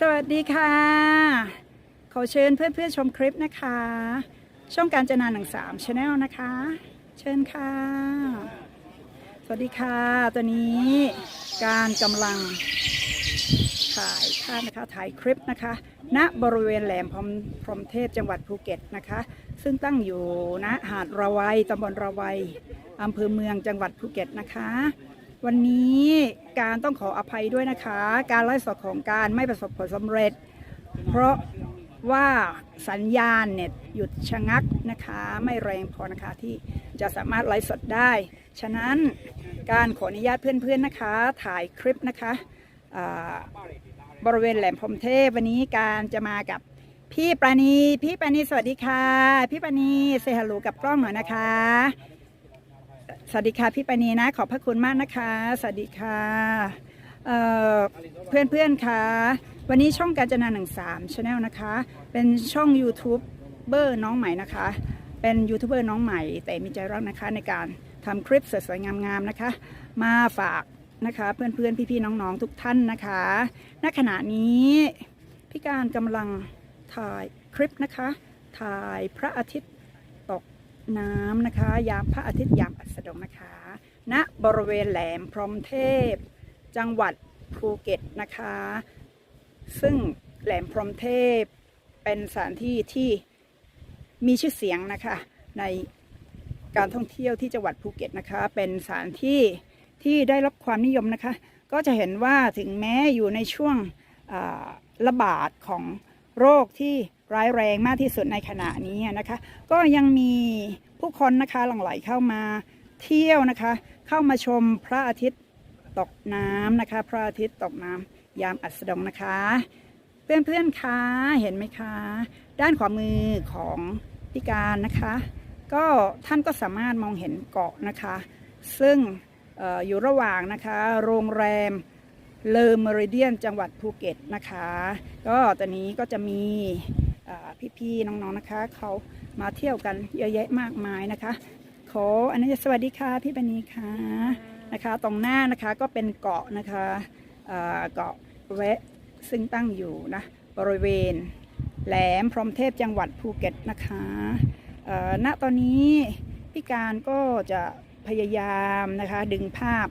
สวัสดีค่ะ ขอเชิญเพื่อนๆชมคลิปนะคะ ช่องการจนาหนังสามชาแนลนะคะ เชิญค่ะ สวัสดีค่ะตัวนี้การกำลังถ่ายภาพนะคะถ่ายคลิปนะคะ ณบริเวณแหลมพรหมพรมเทพจังหวัดภูเก็ตนะคะ ซึ่งตั้งอยู่ณหาดระไวตำบลระไวอำเภอเมืองจังหวัดภูเก็ตนะคะ วันนี้การต้องขออภัยด้วยนะคะ การไลฟ์สดของการไม่ประสบผลสำเร็จ เพราะว่าสัญญาณเน็ตหยุดชะงักนะคะ ไม่แรงพอนะคะที่จะสามารถไลฟ์สดได้ ฉะนั้นการขออนุญาตเพื่อนๆนะคะ ถ่ายคลิปนะคะบริเวณแหลมพรมเทพวันนี้การจะมากับพี่ปราณี พี่ปราณีสวัสดีค่ะ พี่ปราณีเซฮัลโหลกับกล้องหน่อยนะคะ สวัสดีค่ะพี่ปานีนะ ขอบพระคุณมากนะคะ สวัสดีค่ะเเพื่อนเพื่อนๆค่ะ วันนี้ช่องการจนาหนังสามชาแนลนะคะ เป็นช่องยูทูบเบอร์น้องใหม่นะคะ เป็นยูทูบเบอร์น้องใหม่ แต่มีใจรักนะคะในการทำคลิปสวยๆงามๆนะคะ มาฝากนะคะเพื่อนๆพี่ๆน้องๆทุกท่านนะคะณขณะนี้พี่การกำลังถ่ายคลิปนะคะ ถ่ายพระอาทิตย์ น้ำนะคะ ยามพระอาทิตย์ยามอัสดงนะคะณบริเวณแหลมพรหมเทพ จังหวัดภูเก็ตนะคะ ซึ่งแหลมพรหมเทพเป็นสถานที่ที่มีชื่อเสียงนะคะ ในการท่องเที่ยวที่จังหวัดภูเก็ตนะคะ เป็นสถานที่ที่ได้รับความนิยมนะคะ ก็จะเห็นว่าถึงแม้อยู่ในช่วงระบาดของโรคที่ ร้ายแรงมากที่สุดในขณะนี้นะคะ ก็ยังมีผู้คนนะคะหลั่งไหลเข้ามาเที่ยวนะคะ เข้ามาชมพระอาทิตย์ตกน้ำนะคะ พระอาทิตย์ตกน้ำยามอัสดงนะคะ เพื่อนๆคะเห็นไหมคะ ด้านขวามือของพิการนะคะ ก็ท่านก็สามารถมองเห็นเกาะนะคะ ซึ่งอออยู่ระหว่างนะคะ โรงแรมเลอเมริเดียนจังหวัดภูเก็ตนะคะ ก็ตอนนี้ก็จะมี พี่ๆน้องๆนะคะเขามาเที่ยวกันเยอะแยะมากมายนะคะ ขออันนี้สวัสดีค่ะพี่ปณีค่ะนะคะ ตรงหน้านะคะก็เป็นเกาะนะคะเกาะแวะซึ่งตั้งอยู่นะบริเวณแหลมพรหมเทพจังหวัดภูเก็ตนะคะณตอนนี้พี่การก็จะพยายามนะคะดึงภาพ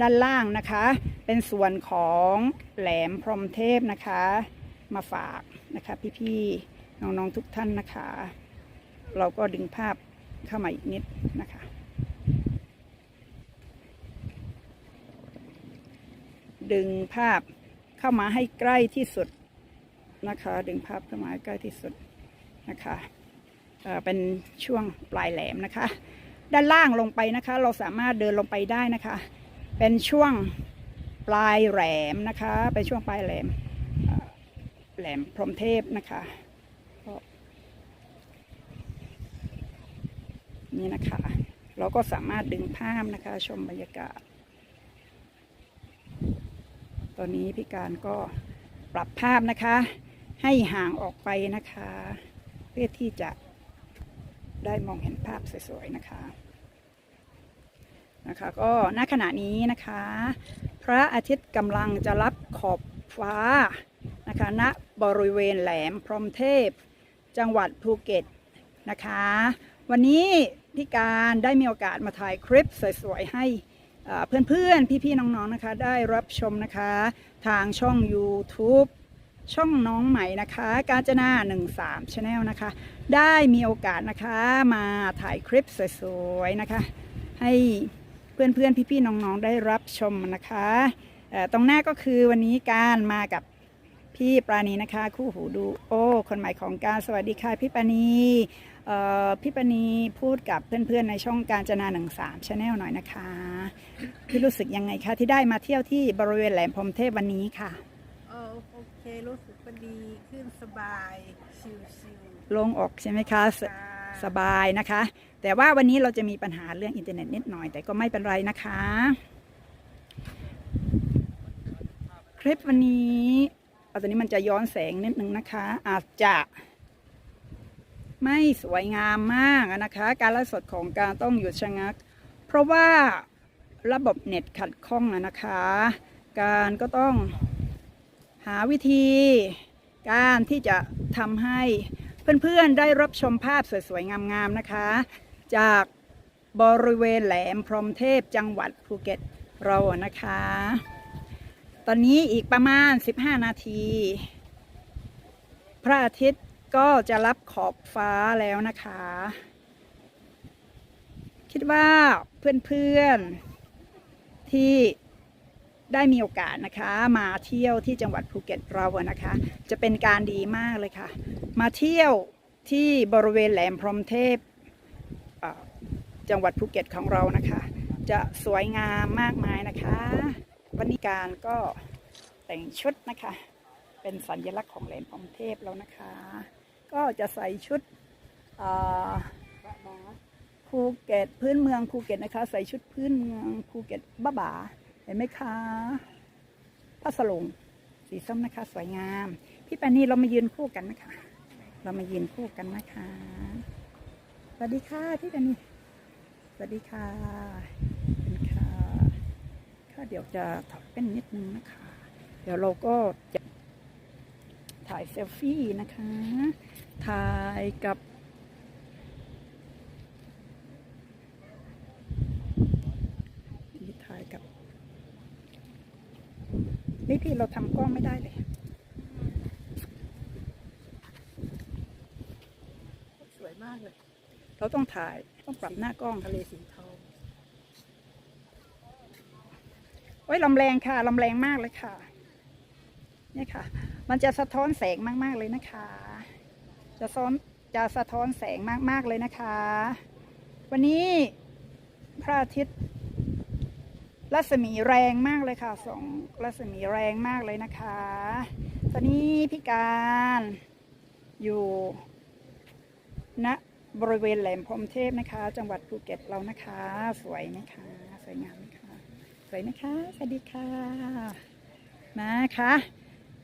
ด้านล่างนะคะ เป็นส่วนของแหลมพรหมเทพนะคะ มาฝากนะคะพี่ๆ น้องๆทุกท่านนะคะ เราก็ดึงภาพเข้ามาอีกนิดนะคะ ดึงภาพเข้ามาให้ใกล้ที่สุดนะคะ ดึงภาพเข้ามาใใกล้ที่สุดนะคะเเป็นช่วงปลายแหลมนะคะ ด้านล่างลงไปนะคะ เราสามารถเดินลงไปได้นะคะ เป็นช่วงปลายแหลมนะคะ เป็นช่วงปลายแหลมแหลมพรหมเทพนะคะก็ นี่นะคะ เราก็สามารถดึงภาพนะคะ ชมบรรยากาศ ตอนนี้พี่การก็ปรับภาพนะคะ ให้ห่างออกไปนะคะ เพื่อที่จะได้มองเห็นภาพสวยๆนะคะนะคะก็ณขณะนี้นะคะ พระอาทิตย์กำลังจะรับขอบฟ้านะคะณบริเวณแหลมพรหมเทพ จังหวัดภูเก็ตนะคะ วันนี้ พี่การได้มีโอกาสมาถ่ายคลิปสวยๆให้เพื่อนๆ พี่ๆ น้องๆ นะคะ ได้รับชมนะคะ ทางช่อง YouTube ช่องน้องใหม่นะคะ กาญจนา13 Channel นะคะ ได้มีโอกาสนะคะมาถ่ายคลิปสวยๆ นะคะ ให้เพื่อนๆ พี่ๆ น้องๆ ได้รับชมนะคะตรงหน้าก็คือวันนี้การมากับ พี่ปราณีนะคะ คู่หูดูโอ้คนใหม่ของการสวัสดีค่ะพี่ปราณีเอ่อพี่ปราณีพูดกับเพื่อนๆในช่องการจนาหนังสามชาแนลหน่อยนะคะพี่รู้สึกยังไงคะที่ได้มาเที่ยวที่บริเวณแหลมพรหมเทพวันนี้ค่ะเออโอเครู้สึกว่าดีขึ้นสบายชิวโล่งอกใช่ไหมคะสๆค่ะสบายนะคะ แต่ว่าวันนี้เราจะมีปัญหาเรื่องอินเทอร์เน็ตนิดหน่อยแต่ก็ไม่เป็นไรนะคะ คลิปวันนี้ เอาตอนนี้มันจะย้อนแสงนิดนึงนะคะ อาจจะ ไม่สวยงามมากนะคะ การไลฟ์สดของการต้องหยุดชะงัก เพราะว่าระบบเน็ตขัดข้องนะคะ การก็ต้องหาวิธีการที่จะทำให้เพื่อนๆได้รับชมภาพสวยๆ งามๆ นะคะ จากบริเวณแหลมพรหมเทพจังหวัดภูเก็ตเรานะคะ ตอนนี้อีกประมาณ 15 นาที พระอาทิตย์ก็จะรับขอบฟ้าแล้วนะคะ คิดว่าเพื่อนๆที่ได้มีโอกาสนะคะ มาเที่ยวที่จังหวัดภูเก็ตเราอะนะคะ จะเป็นการดีมากเลยค่ะ มาเที่ยวที่บริเวณแหลมพรหมเทพจังหวัดภูเก็ตของเรานะคะ จะสวยงามมากมายนะคะ วันนี้การก็แต่งชุดนะคะ เป็นสัญลักษณ์ของแหลมพรมเทพแล้วนะคะ ก็จะใส่ชุดภูเก็ตพื้นเมืองภูเก็ตนะคะ ใส่ชุดพื้นเมืองภูเก็ตบ้าบาเห็นไหมคะผ้าสลงสีส้มนะคะ สวยงาม พี่ปานีเรามายืนคู่กันนะคะ เรามายืนคู่กันนะคะสวัสดีค่ะพี่ปานีสวัสดีค่ะ ค่ะเดี๋ยวจะถอดเป็นนิดนึงนะคะ เดี๋ยวเราก็จะถ่ายเซลฟี่นะคะ ถ่ายกับนี่ถ่ายกับ นี่พี่เราทำกล้องไม่ได้เลย สวยมากเลย เราต้องถ่าย ต้องปรับหน้ากล้องทะเลสีทอง โอ้ยลมแรงค่ะลมแรงมากเลยค่ะนี่ค่ะ มันจะสะท้อนแสงมากๆเลยนะคะ จะซ้อนจะสะท้อนแสงมากๆเลยนะคะ วันนี้พระอาทิตย์รัศมีแรงมากเลยค่ะสองรัศมีแรงมากเลยนะคะ ตอนนี้พี่การอยู่ณบริเวณแหลมพรมเทพนะคะ จังหวัดภูเก็ตเรานะคะ สวยไหมคะ สวยงาม ไหมคะสวยนะคะ สวัสดีค่ะนะคะ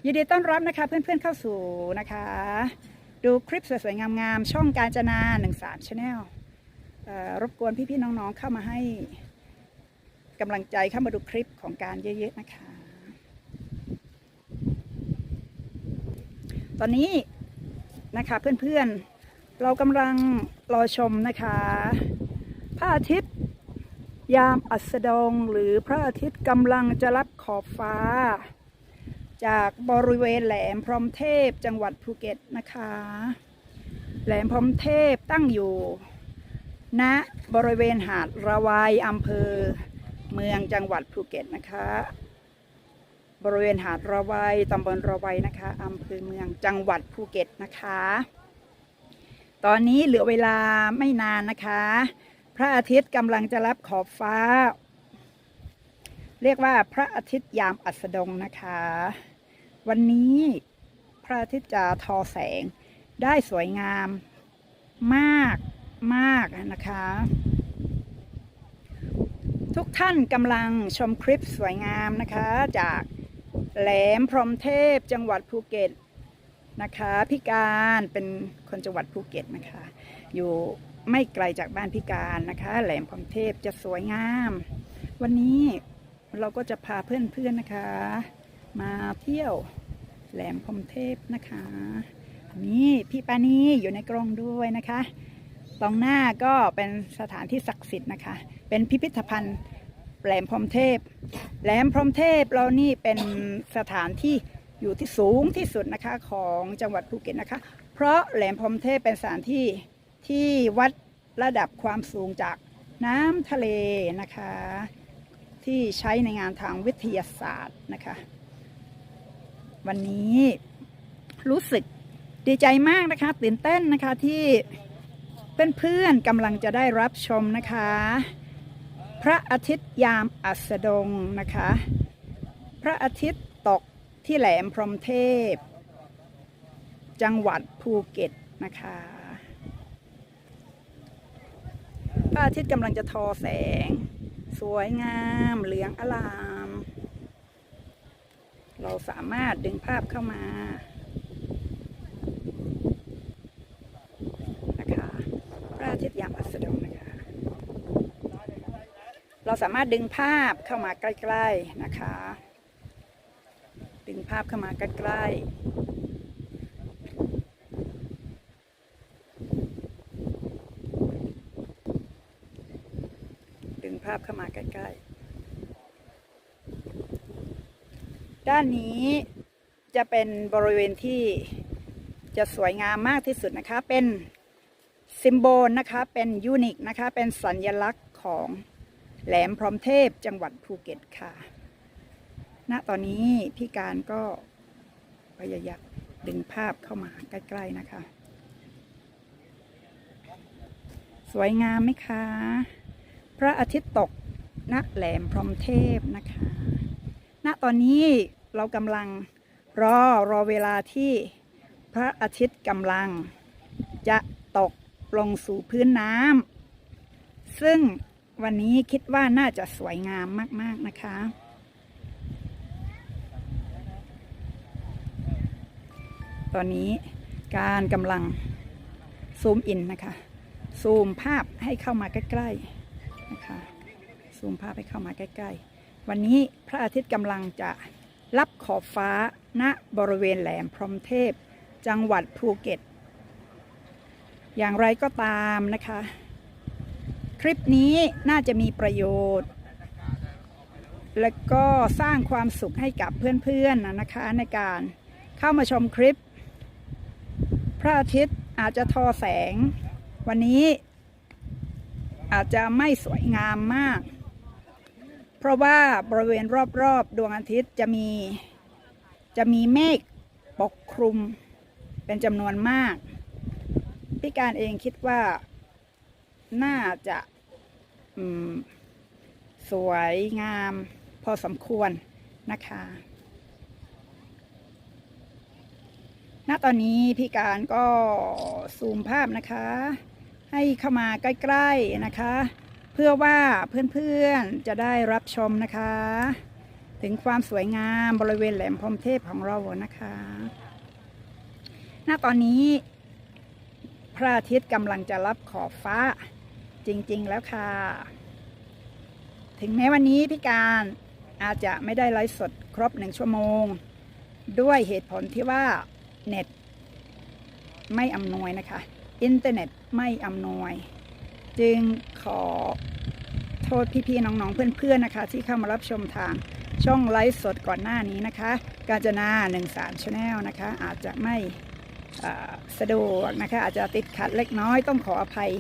ยินดีต้อนรับนะคะเพื่อนๆเข้าสู่นะคะ ดูคลิปสวยๆงามๆช่องการจนา13 Channel เอ่อรบกวนพี่ๆน้องๆเข้ามาให้กำลังใจเข้ามาดูคลิปของการเยอะๆนะคะ ตอนนี้นะคะเพื่อนๆเรากำลังรอชมนะคะพระอาทิตย์ ยามอัสดงหรือพระอาทิตย์กำลังจะรับขอบฟ้า จากบริเวณแหลมพรหมเทพจังหวัดภูเก็ตนะคะ แหลมพรหมเทพตั้งอยู่ณบริเวณหาดระวายอำเภอ เมืองจังหวัดภูเก็ตนะคะ บริเวณหาดระวายตำบลระวายนะคะอำเภอเมืองจังหวัดภูเก็ตนะคะ ตอนนี้เหลือเวลาไม่นานนะคะ พระอาทิตย์กำลังจะรับขอบฟ้า เรียกว่าพระอาทิตย์ยามอัสดงนะคะ วันนี้พระอาทิตย์จะทอแสงได้สวยงามมากมากนะคะ ทุกท่านกำลังชมคลิปสวยงามนะคะ จากแหลมพรหมเทพจังหวัดภูเก็ตนะคะ พี่การเป็นคนจังหวัดภูเก็ตนะคะ อยู่ ไม่ไกลจากบ้านพี่การนะคะ แหลมพรมเทพจะสวยงาม วันนี้เราก็จะพาเพื่อนๆนะคะ มาเที่ยวแหลมพรมเทพนะคะนี่พี่ปานีอยู่ในกรงด้วยนะคะ ตรงหน้าก็เป็นสถานที่ศักดิ์สิทธิ์นะคะ เป็นพิพิธภัณฑ์แหลมพรมเทพ แหลมพรมเทพเรานี่เป็นสถานที่อยู่ที่สูงที่สุดนะคะของจังหวัดภูเก็ตนะคะ เพราะแหลมพรมเทพเป็นสถานที่ ที่วัดระดับความสูงจากน้ำทะเลนะคะ ที่ใช้ในงานทางวิทยาศาสตร์นะคะ วันนี้รู้สึกดีใจมากนะคะ ตื่นเต้นนะคะที่เพื่อนๆกำลังจะได้รับชมนะคะ พระอาทิตย์ยามอัสดงนะคะ พระอาทิตย์ตกที่แหลมพรหมเทพ จังหวัดภูเก็ตนะคะ พระอาทิตย์กำลังจะทอแสง สวยงามเหลืองอลาม เราสามารถดึงภาพเข้ามานะคะพระอาทิตย์ยามอัสดงนะคะ เราสามารถดึงภาพเข้ามาใกล้ ๆนะคะ ดึงภาพเข้ามาใกล้ๆดึงภาพเข้ามาใกล้ๆ ด้านนี้จะเป็นบริเวณที่จะสวยงามมากที่สุดนะคะ เป็นซิมโบลนะคะ เป็นยูนิคนะคะ เป็นสัญลักษณ์ของแหลมพร้อมเทพจังหวัดภูเก็ตค่ะ ณ ตอนนี้พี่การก็พยายามดึงภาพเข้ามาใกล้ ๆ นะคะ สวยงามไหมคะ พระอาทิตย์ตกณแหลมพร้อมเทพนะคะ ณ ตอนนี้เรากำลังรอรอเวลาที่พระอาทิตย์กำลังจะตกลงสู่พื้นน้ำ ซึ่งวันนี้คิดว่าน่าจะสวยงามมาก ๆ นะคะ ตอนนี้การกำลังซูมอินนะคะ ซูมภาพให้เข้ามาใกล้ ๆ นะคะซูมภาพให้เข้ามาใกล้ๆ วันนี้พระอาทิตย์กำลังจะรับขอบฟ้าณบริเวณแหลมพรหมเทพ จังหวัดภูเก็ต อย่างไรก็ตามนะคะ คลิปนี้น่าจะมีประโยชน์ และก็สร้างความสุขให้กับเพื่อนๆนนะคะในการเข้ามาชมคลิป พระอาทิตย์อาจจะทอแสง วันนี้ อาจจะไม่สวยงามมาก เพราะว่าบริเวณรอบๆ ดวงอาทิตย์จะมีจะมีเมฆปกคลุมเป็นจำนวนมาก พี่การเองคิดว่าน่าจะสวยงามพอสมควรนะคะ ณ ตอนนี้พี่การก็ซูมภาพนะคะ ให้เข้ามาใกล้ๆนะคะ เพื่อว่าเพื่อนๆจะได้รับชมนะคะ ถึงความสวยงามบริเวณแหลมพรมเทพของเรานะคะณตอนนี้ พระอาทิตย์กำลังจะรับขอบฟ้าจริงๆแล้วค่ะ ถึงแม้วันนี้พี่การอาจจะไม่ได้ไลฟ์สดครบหนึ่งชั่วโมง ด้วยเหตุผลที่ว่าเน็ตไม่อำนวยนะคะ อินเทอร์เน็ตไม่อำนวย จึงขอโทษพี่ๆ น้องๆ เพื่อนๆ นะคะ ที่เข้ามารับชมทางช่องไลฟ์สดก่อนหน้านี้นะคะ กาญจนา13 Channel นะคะ อาจจะไม่สะดวกนะคะ อาจจะติดขัดเล็กน้อยต้องขออภัย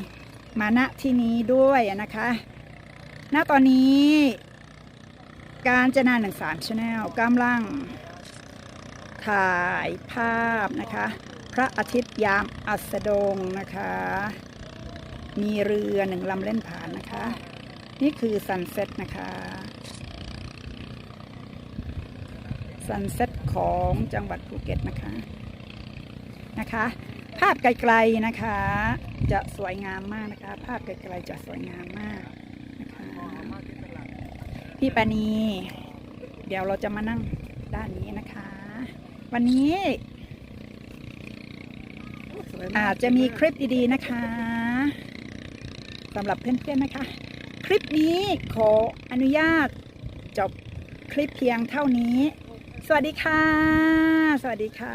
มาณที่นี้ด้วยนะคะ ณ ตอนนี้การจนา13 Channel กำลังถ่ายภาพนะคะ พระอาทิตย์ยามอัสดงนะคะ มีเรือหนึ่งลำเล่นผ่านนะคะ นี่คือซันเซ็ตนะคะซันเซ็ตของจังหวัดภูเก็ตนะคะนะคะ ภาพไกลๆนะคะ จะสวยงามมากนะคะ ภาพไกลๆจะสวยงามมากนะคะพี่ปานี เดี๋ยวเราจะมานั่งด้านนี้นะคะ วันนี้ อาจจะมีคลิปดีๆนะคะสำหรับเพื่อนๆนะคะ คลิปนี้ขออนุญาตจบคลิปเพียงเท่านี้ สวัสดีค่ะ สวัสดีค่ะ